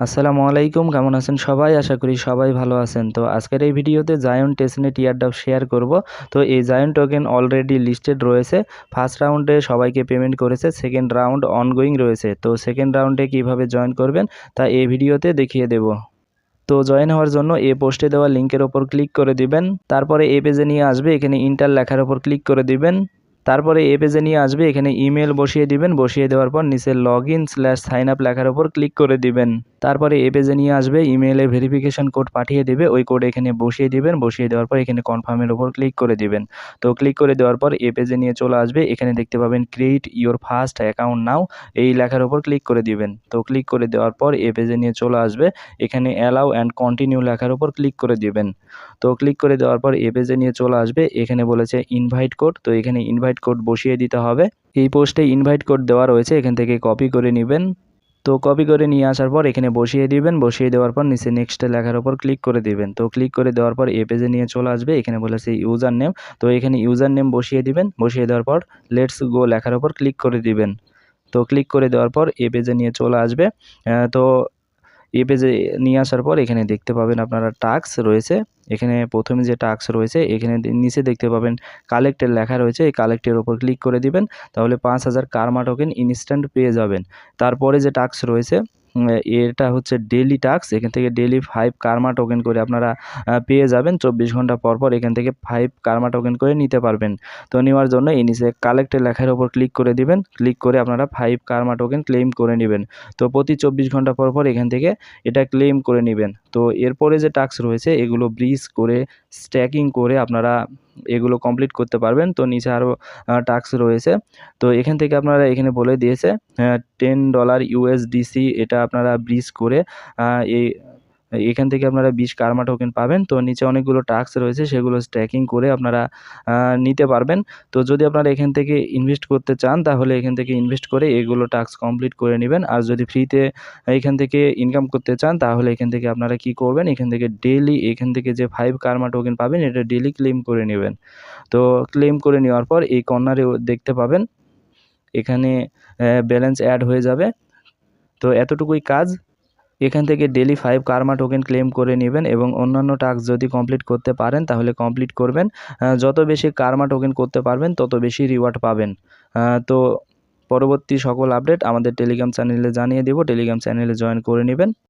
আসসালামু আলাইকুম, কেমন আছেন সবাই? আশা করি সবাই ভালো আছেন। তো আজকের এই ভিডিওতে জায়ন টেসনে টিয়ারডাপ শেয়ার করব। তো এই জায়ন টোকেন অলরেডি লিস্টেড রয়েছে। ফার্স্ট রাউন্ডে সবাইকে পেমেন্ট করেছে। সেকেন্ড রাউন্ড অনগোয়িং রয়েছে। তো সেকেন্ড রাউন্ডে কীভাবে জয়েন করবেন তা এই ভিডিওতে দেখিয়ে দেব। তো জয়েন হওয়ার জন্য এ পোস্টে দেওয়া লিঙ্কের ওপর ক্লিক করে দিবেন। তারপরে এ পেজে নিয়ে আসবে। এখানে ইন্টার লেখার ওপর ক্লিক করে দিবেন। তারপরে এ পেজে নিয়ে আসবে, এখানে ইমেল বসিয়ে দিবেন, বসিয়ে দেওয়ার পর নিচে log in slash sign up লেখার ওপর ক্লিক করে দিবেন। তারপরে এ পেজে নিয়ে আসবে ইমেলে ভেরিফিকেশন কোড পাঠিয়ে দেবে, ওই কোড এখানে বসিয়ে দিবেন, বসিয়ে দেওয়ার পর এখানে কনফার্মের ওপর ক্লিক করে দিবেন। তো ক্লিক করে দেওয়ার পর এ পেজে নিয়ে চলে আসবে, এখানে দেখতে পাবেন create your first account now এই লেখার ওপর ক্লিক করে দিবেন। তো ক্লিক করে দেওয়ার পর এ পেজে নিয়ে চলে আসবে, এখানে অ্যালাউ অ্যান্ড কন্টিনিউ লেখার ওপর ক্লিক করে দিবেন। তো ক্লিক করে দেওয়ার পর এ পেজে নিয়ে চলে আসবে, এখানে বলেছে ইনভাইট কোড তো এখানে ইনভাইট কোড বসিয়ে দিতে হবে। এই পোস্টে ইনভাইট কোড দেওয়া রয়েছে, এখান থেকে কপি করে নেবেন। তো কপি করে নিয়ে আসার পর এখানে বসিয়ে দিবেন, বসিয়ে দেওয়ার পর নিচে নেক্সট লেখার ওপর ক্লিক করে দিবেন। তো ক্লিক করে দেওয়ার পর এ পেজে নিয়ে চলে আসবে, এখানে বলেছে ইউজার নেম তো এখানে ইউজার নেম বসিয়ে দিবেন, বসিয়ে দেওয়ার পর লেটস গো লেখার ওপর ক্লিক করে দিবেন। তো ক্লিক করে দেওয়ার পর এ পেজে নিয়ে চলে আসবে। তো এ পেজে নিয়ে আসার পর এখানে দেখতে পাবেন আপনারা টাক্স রয়েছে। এখানে প্রথমে যে টাক্স রয়েছে, এখানে নিচে দেখতে পাবেন কালেক্টের লেখা রয়েছে। এই কালেক্টের ওপর ক্লিক করে দিবেন, তাহলে পাঁচ হাজার কারমা টোকেন ইনস্ট্যান্ট পেয়ে যাবেন। তারপরে যে টাক্স রয়েছে এটা হচ্ছে ডেলি টাক্স এখান থেকে ডেলি ফাইভ কারমা টোকেন করে আপনারা পেয়ে যাবেন। চব্বিশ ঘণ্টা পর পর এখান থেকে ফাইভ কারমা টোকেন করে নিতে পারবেন। তো নেওয়ার জন্য এই নিচে কালেক্টের লেখার ওপর ক্লিক করে দিবেন। ক্লিক করে আপনারা ফাইভ কারমা টোকেন ক্লেম করে নেবেন। তো প্রতি চব্বিশ ঘণ্টা পর পর এখান থেকে এটা ক্লেম করে নেবেন। তো এরপরে যে টাক্স রয়েছে, এগুলো ব্রিজ করে স্ট্যাকিং করে আপনারা এগুলো কমপ্লিট করতে পারবেন। তো নিচে আরও টাস্ক রয়েছে। তো এখান থেকে আপনারা এখানে বলে দিয়েছে টেন ডলার ইউএসডিসি এটা আপনারা ব্রিজ করে এই এখান থেকে আপনারা বিশ কারমা টোকেন পাবেন। তো নিচে অনেকগুলো টাস্ক রয়েছে, সেগুলো স্ট্যাকিং করে আপনারা নিতে পারবেন। তো যদি আপনারা এখান থেকে ইনভেস্ট করতে চান, তাহলে এখান থেকে ইনভেস্ট করে এগুলো টাস্ক কমপ্লিট করে নেবেন। আর যদি ফ্রিতে এখান থেকে ইনকাম করতে চান, তাহলে এখান থেকে আপনারা কি করবেন? এখান থেকে ডেলি এখান থেকে যে ফাইভ কারমা টোকেন পাবেন, এটা ডেলি ক্লেম করে নেবেন। তো ক্লেম করে নেওয়ার পর এই কর্নারে দেখতে পাবেন। এখানে ব্যালেন্স অ্যাড হয়ে যাবে। তো এতটুকুই কাজ। এখান থেকে daily five karma token claim করে নেবেন এবং অন্যান্য টাস্ক যদি কমপ্লিট করতে পারেন, তাহলে কমপ্লিট করবেন। যত বেশি কারমা টোকেন করতে পারবেন, তত বেশি রিওয়ার্ড পাবেন। তো পরবর্তী সকল আপডেট আমাদের টেলিগ্রাম চ্যানেলে জানিয়ে দেব। টেলিগ্রাম চ্যানেলে জয়েন করে নেবেন।